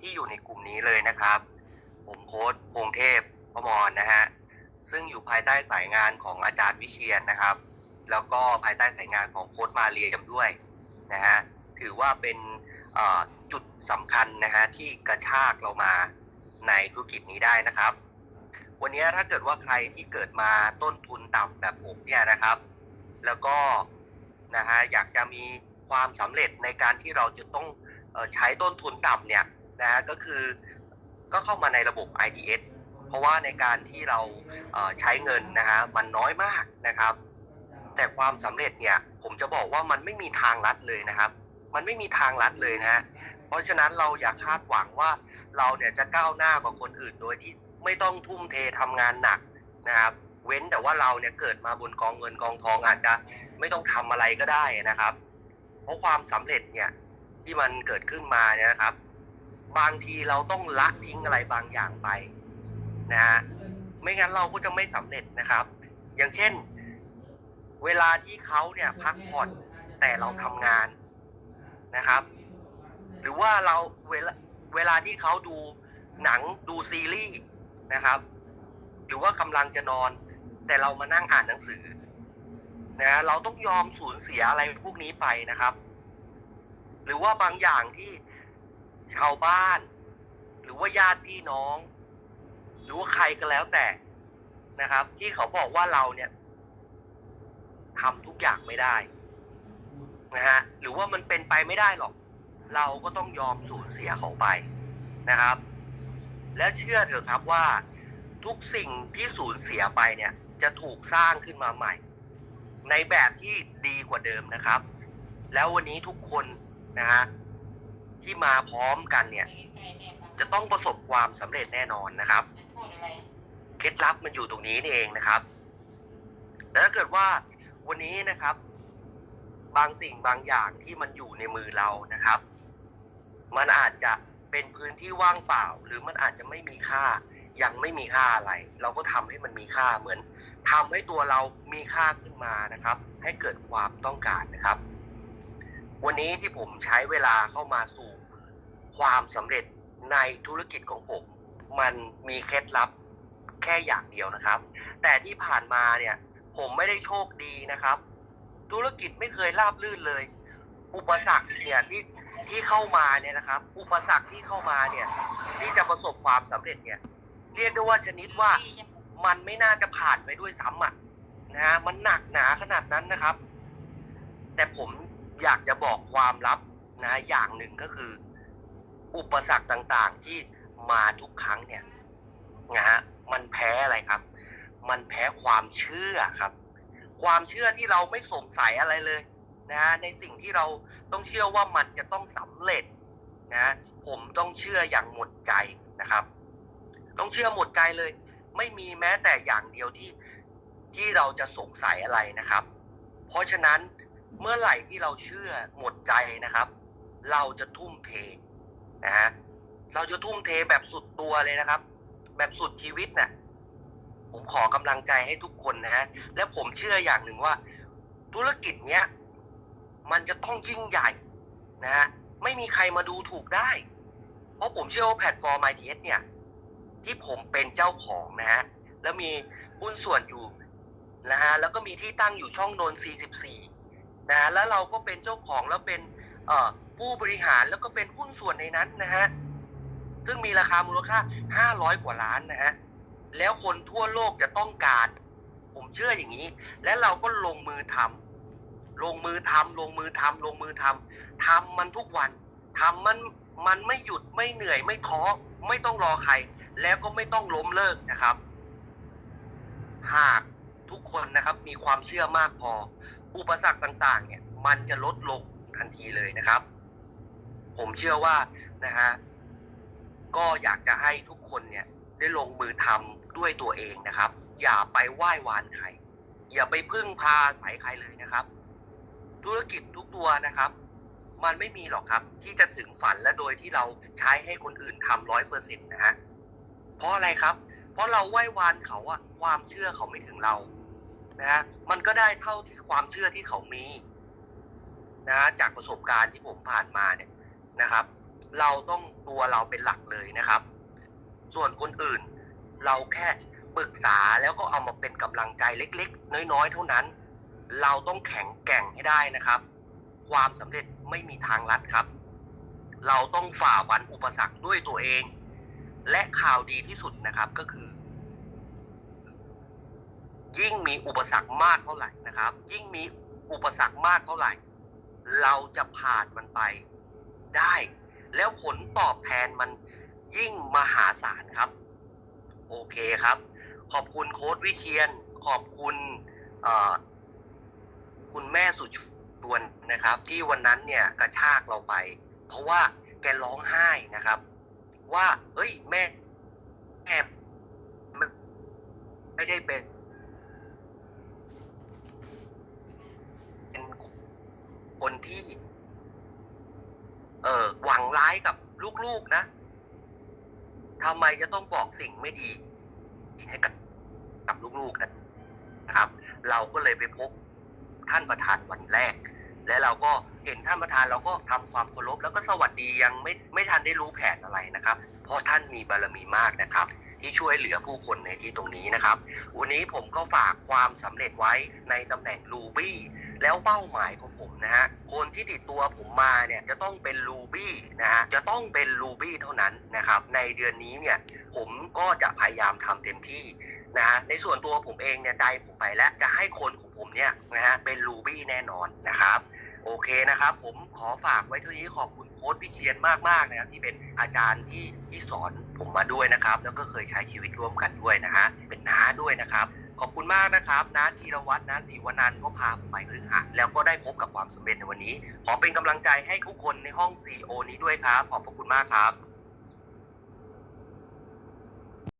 ที่อยู่ในกลุ่มนี้เลยนะครับ ผมโค้ดพงเทพพมรนะฮะซึ่งอยู่ภายใต้สายงานของอาจารย์วิเชียนนะครับ แล้วก็ภายใต้สายงานของโค้ดมาเรียมด้วยนะฮะถือว่าเป็นจุดสำคัญนะฮะที่กระชากเรามาในธุรกิจนี้ได้นะครับ วันนี้ถ้าเกิดว่าใครที่เกิดมาต้นทุนต่ำแบบผมเนี่ยนะครับ แล้วก็นะฮะอยากจะมีความสำเร็จในการที่เราจะต้องอใช้ต้นทุนต่ำเนี่ย นะก็คือก็เข้ามาในระบบ ITS เพราะว่าในการที่เราใช้เงินนะฮะมันน้อยมากนะครับ แต่ความสำเร็จเนี่ยผมจะบอกว่ามันไม่มีทางลัดเลยนะครับ มันไม่มีทางลัดเลยนะฮะเพราะฉะนั้นเราอย่าคาดหวังว่าเราเนี่ยจะก้าวหน้ากว่าคนอื่นโดยที่ไม่ต้องทุ่มเททำงานหนักนะครับเว้นแต่ว่าเราเนี่ยเกิดมาบนกองเงินกองทองอาจจะไม่ต้องทำอะไรก็ได้นะครับ เพราะความสำเร็จเนี่ยที่มันเกิดขึ้นมาเนี่ยนะครับ บางทีเราต้องละทิ้งอะไรบางอย่างไปนะฮะไม่งั้นเราก็จะไม่สำเร็จนะครับ อย่างเช่น เวลาที่เขาเนี่ยพักผ่อนแต่เราทำงานนะครับ หรือว่าเราเวลาเวลาที่เขาดูหนังดูซีรีส์นะครับ หรือว่ากำลังจะนอน แต่เรามานั่งอ่านหนังสือนะเราต้องยอมสูญเสียอะไรพวกนี้ไปนะครับ หรือว่าบางอย่างที่ ชาวบ้าน หรือว่าญาติพี่น้อง หรือว่าใครก็แล้วแต่นะครับ ที่เขาบอกว่าเราเนี่ยทำทุกอย่างไม่ได้นะฮะหรือว่ามันเป็นไปไม่ได้หรอก เราก็ต้องยอมสูญเสียเขาไปนะครับ และเชื่อเถอะครับว่าทุกสิ่งที่สูญเสียไปเนี่ย จะถูกสร้างขึ้นมาใหม่ ในแบบที่ดีกว่าเดิมนะครับ แล้ววันนี้ทุกคนนะฮะ ที่มาพร้อมกันเนี่ย จะต้องประสบความสำเร็จแน่นอนนะครับเคล็ดลับมันอยู่ตรงนี้นี่เองนะครับแล้วถ้าเกิดว่าวันนี้นะครับ บางสิ่งบางอย่างที่มันอยู่ในมือเรานะครับ มันอาจจะเป็นพื้นที่ว่างเปล่า หรือมันอาจจะไม่มีค่า ยังไม่มีค่าอะไร เราก็ทำให้มันมีค่าเหมือนทำให้ตัวเรามีค่าขึ้นมานะครับ ให้เกิดความต้องการนะครับ วันนี้ที่ผมใช้เวลาเข้ามาสู่ความสำเร็จในธุรกิจของผม มันมีเคล็ดลับแค่อย่างเดียวนะครับ แต่ที่ผ่านมาเนี่ยผมไม่ได้โชคดีนะครับ ธุรกิจไม่เคยราบรื่นเลย อุปสรรคเนี่ยที่ที่เข้ามาเนี่ยนะครับ อุปสรรคที่เข้ามาเนี่ย ที่จะประสบความสำเร็จเนี่ย เรียกได้ว่าชนิดว่ามันไม่น่าจะผ่านไปด้วยซ้ำอะนะฮะมันหนักหนาขนาดนั้นนะครับ แต่ผม อยากจะบอกความลับนะอย่างหนึ่งก็คือ อุปสรรคต่างๆที่มาทุกครั้งเนี่ยนะฮะมันแพ้อะไรครับ มันแพ้ความเชื่อครับ ความเชื่อที่เราไม่สงสัยอะไรเลยนะฮะในสิ่งที่เราต้องเชื่อว่ามันจะต้องสำเร็จนะผมต้องเชื่ออย่างหมดใจนะครับ ต้องเชื่อหมดใจเลย ไม่มีแม้แต่อย่างเดียวที่ที่เราจะสงสัยอะไรนะครับ เพราะฉะนั้น เมื่อไหร่ที่เราเชื่อหมดใจนะครับ เราจะทุ่มเทนะฮะเราจะทุ่มเทแบบสุดตัวเลยนะครับ แบบสุดชีวิตน่ะผมขอกำลังใจให้ทุกคนนะฮะและผมเชื่ออย่างหนึ่งว่า ธุรกิจเนี้ยมันจะต้องยิ่งใหญ่นะฮะไม่มีใครมาดูถูกได้ เพราะผมเชื่อว่าแพลตฟอร์ม ITS เนี่ย ที่ผมเป็นเจ้าของนะฮะแล้วมีหุ้นส่วนอยู่นะฮะแล้วก็มีที่ตั้งอยู่ช่องนนท์44 นะแล้วเราก็เป็นเจ้าของแล้วเป็นผู้บริหารแล้วก็เป็นหุ้นส่วนในนั้นนะฮะซึ่งมีราคามูลค่า 500 กว่าล้านนะฮะแล้วคนทั่วโลกจะต้องการ ผมเชื่ออย่างนี้ และเราก็ลงมือทำลงมือทำลงมือทำลงมือทำทำมันทุกวันทำมันมันไม่หยุดไม่เหนื่อยไม่ท้อไม่ต้องรอใคร แล้วก็ไม่ต้องล้มเลิกนะครับ หากทุกคนนะครับมีความเชื่อมากพอ อุปสรรคต่างๆ เนี่ยมันจะลดลงทันทีเลยนะครับ ผมเชื่อว่านะฮะก็อยากจะให้ทุกคนเนี่ยได้ลงมือทำด้วยตัวเองนะครับ อย่าไปไหว้วานใครอย่าไปพึ่งพาสายใครเลยนะครับ ธุรกิจทุกตัวนะครับ มันไม่มีหรอกครับ ที่จะถึงฝันและโดยที่เราใช้ให้คนอื่นทำร้อยเปอร์เซ็นต์นะฮะเพราะอะไรครับ เพราะเราไหว้วานเขาอะความเชื่อเขาไม่ถึงเรา นะฮะมันก็ได้เท่าที่ความเชื่อที่เขามีนะจากประสบการณ์ที่ผมผ่านมาเนี่ยนะครับ เราต้องตัวเราเป็นหลักเลยนะครับ ส่วนคนอื่นเราแค่ปรึกษาแล้วก็เอามาเป็นกำลังใจเล็ก ๆ น้อยๆเท่านั้น เราต้องแข็งแกร่งให้ได้นะครับ ความสำเร็จไม่มีทางลัดครับ เราต้องฝ่าฟันอุปสรรคด้วยตัวเอง และข่าวดีที่สุดนะครับก็คือ ยิ่งมีอุปสรรคมากเท่าไหร่นะครับ ยิ่งมีอุปสรรคมากเท่าไหร่ เราจะผ่านมันไปได้ แล้วผลตอบแทนมันยิ่งมหาศาลครับ โอเคครับ ขอบคุณโค้ดวิเชียน ขอบคุณคุณแม่สุชวนนะครับ ที่วันนั้นเนี่ยกระชากเราไป เพราะว่าแกร้องไห้นะครับ ว่า เฮ้ย แม่แม่ไม่ไม่ได้เป็น คนที่ เออหวังร้ายกับลูกๆนะทำไมจะต้องบอกสิ่งไม่ดี ให้กับกับลูกๆนะนะครับ เราก็เลยไปพบท่านประธานวันแรก และเราก็เห็นท่านประธานเราก็ทำความเคารพแล้วก็สวัสดียังไม่ไม่ทันได้รู้แผนอะไรนะครับ เพราะท่านมีบารมีมากนะครับ ที่ช่วยเหลือผู้คนในที่ตรงนี้นะครับ วันนี้ผมก็ฝากความสำเร็จไว้ในตำแหน่งลูบี้แล้วเป้าหมายของผมนะฮะคนที่ติดตัวผมมาเนี่ยจะต้องเป็นลูบี้นะฮะจะต้องเป็นลูบี้เท่านั้นนะครับในเดือนนี้เนี่ยผมก็จะพยายามทำเต็มที่นะฮะในส่วนตัวผมเองเนี่ยใจผมไปแล้วจะให้คนของผมเนี่ยนะฮะเป็นลูบี้แน่นอนนะครับ โอเคนะครับ ผมขอฝากไว้เท่านี้ขอบคุณโค้ดพิเชียนมากๆนะครับที่เป็นอาจารย์ที่ที่สอนผมมาด้วยนะครับ แล้วก็เคยใช้ชีวิตร่วมกันด้วยนะฮะเป็นน้าด้วยนะครับ ขอบคุณมากนะครับน้าธีรวัตรน้าศรีวนันท์ก็พาผมไปพฤหัสแล้วก็ได้พบกับความสำเร็จในวันนี้ ขอเป็นกำลังใจให้ทุกคนในห้อง CEO นี้ด้วยครับ ขอบพระคุณมากครับ